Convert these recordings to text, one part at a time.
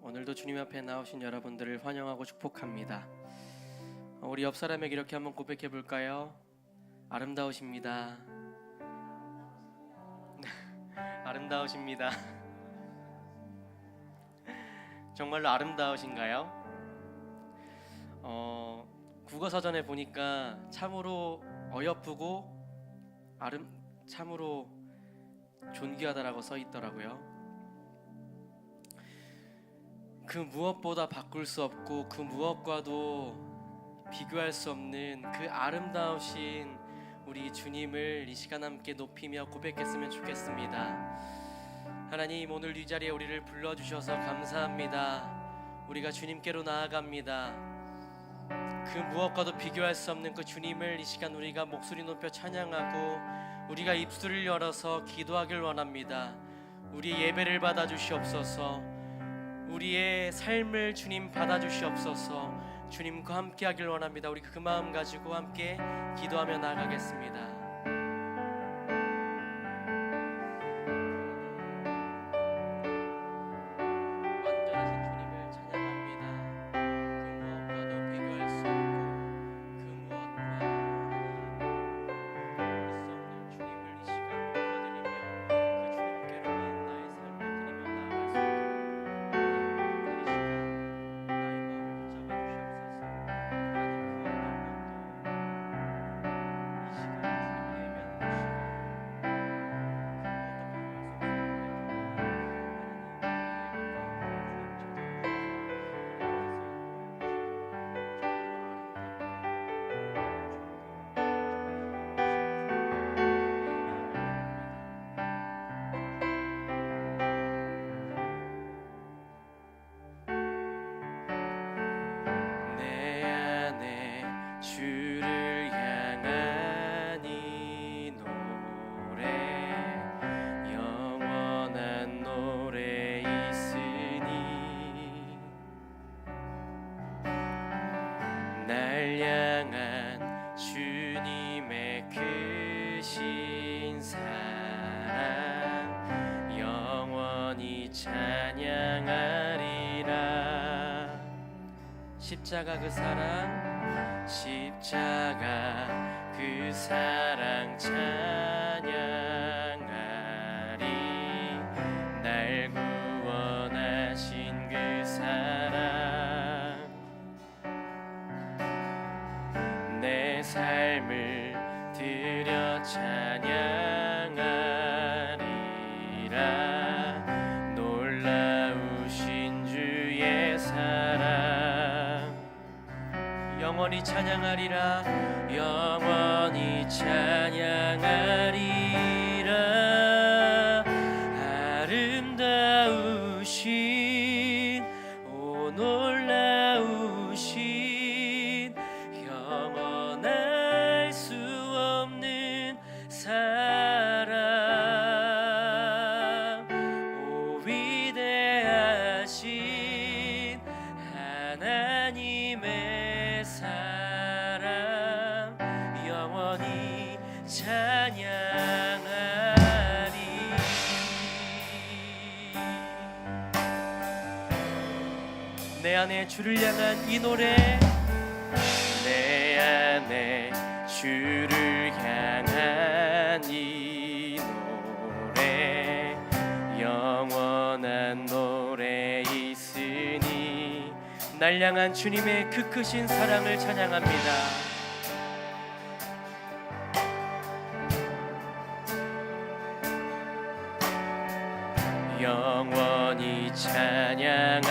오늘도 주님 앞에 나오신 여러분들을 환영하고 축복합니다. 어, 우리 옆 사람에게 이렇게 한번 고백해 볼까요? 아름다우십니다. 아름다우십니다. 정말로 아름다우신가요? 어, 국어 사전에 보니까 참으로 어여쁘고 아름 참으로 존귀하다라고 써 있더라고요. 그 무엇보다 바꿀 수 없고 그 무엇과도 비교할 수 없는 그 아름다우신 우리 주님을 이 시간 함께 높이며 고백했으면 좋겠습니다. 하나님 오늘 이 자리에 우리를 불러 주셔서 감사합니다. 우리가 주님께로 나아갑니다. 그 무엇과도 비교할 수 없는 그 주님을 이 시간 우리가 목소리 높여 찬양하고 우리가 입술을 열어서 기도하길 원합니다. 우리 예배를 받아 주시옵소서. 우리의 삶을 주님 받아 주시옵소서. 주님과 함께 하길 원합니다. 우리 그 마음 가지고 함께 기도하며 나아가겠습니다. 십자가 그 사랑 십자가 그 사랑 찬 영원히 찬양하리라. 영원히 찬양하리 내 안에 주를 향한 이 노래. 내 안에 주를 향한 이 노래. 영원한 노래 있으니 날 향한 주님의 그 크신 사랑을 찬양합니다. 영원히 찬양하리라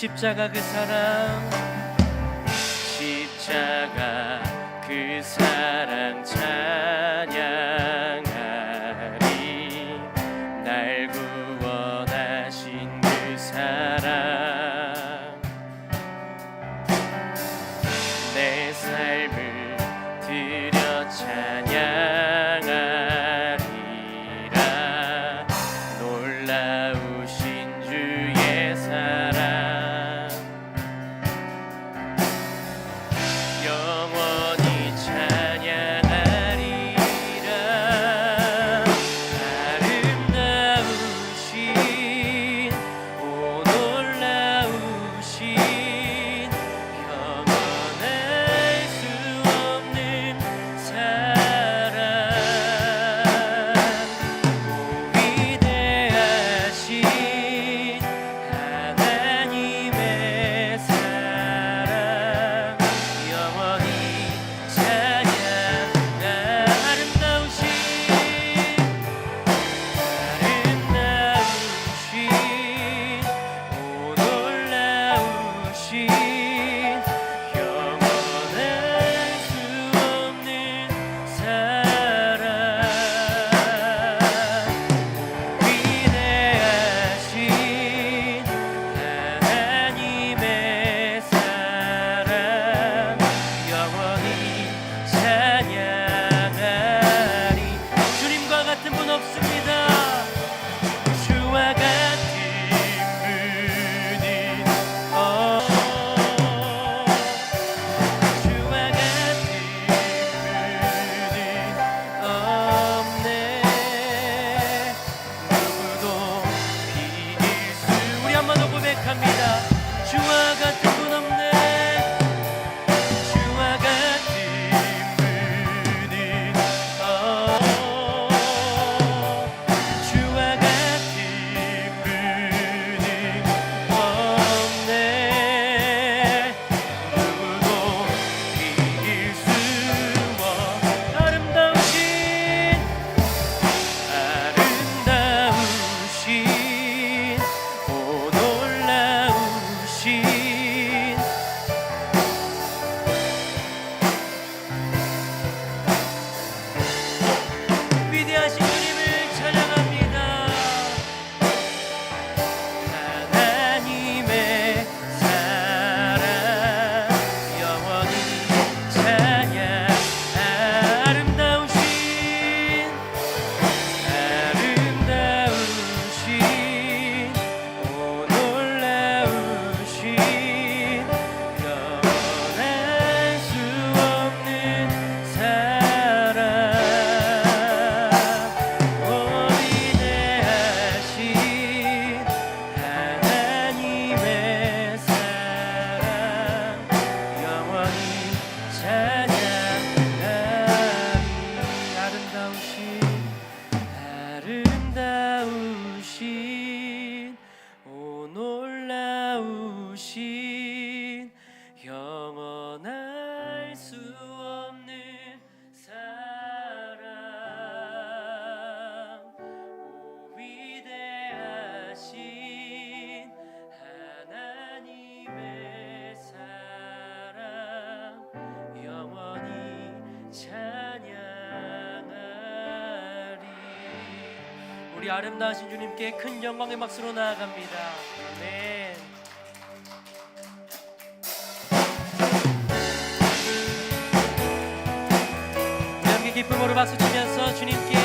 십자가 그 사랑. 십자가 그 사랑 찬양하리. 날 구원하신 그 사랑 우리 아름다우신 주님께 큰 영광의 박수로 나아갑니다. 아멘. 함께 기쁨으로 박수 치면서 주님께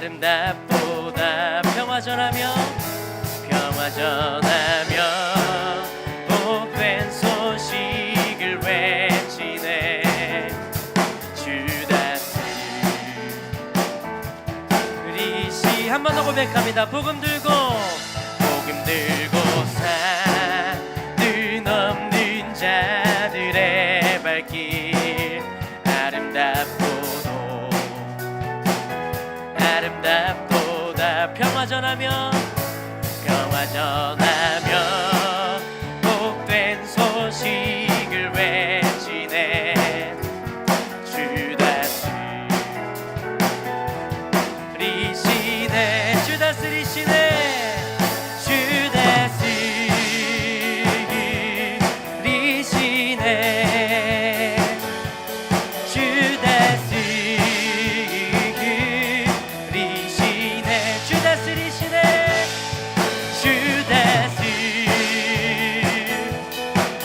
아름답보다 평화 전하며 평화 전하며 복된 소식을 외치네. 주다스 그리시 한 번 더 고백합니다. 복음 들고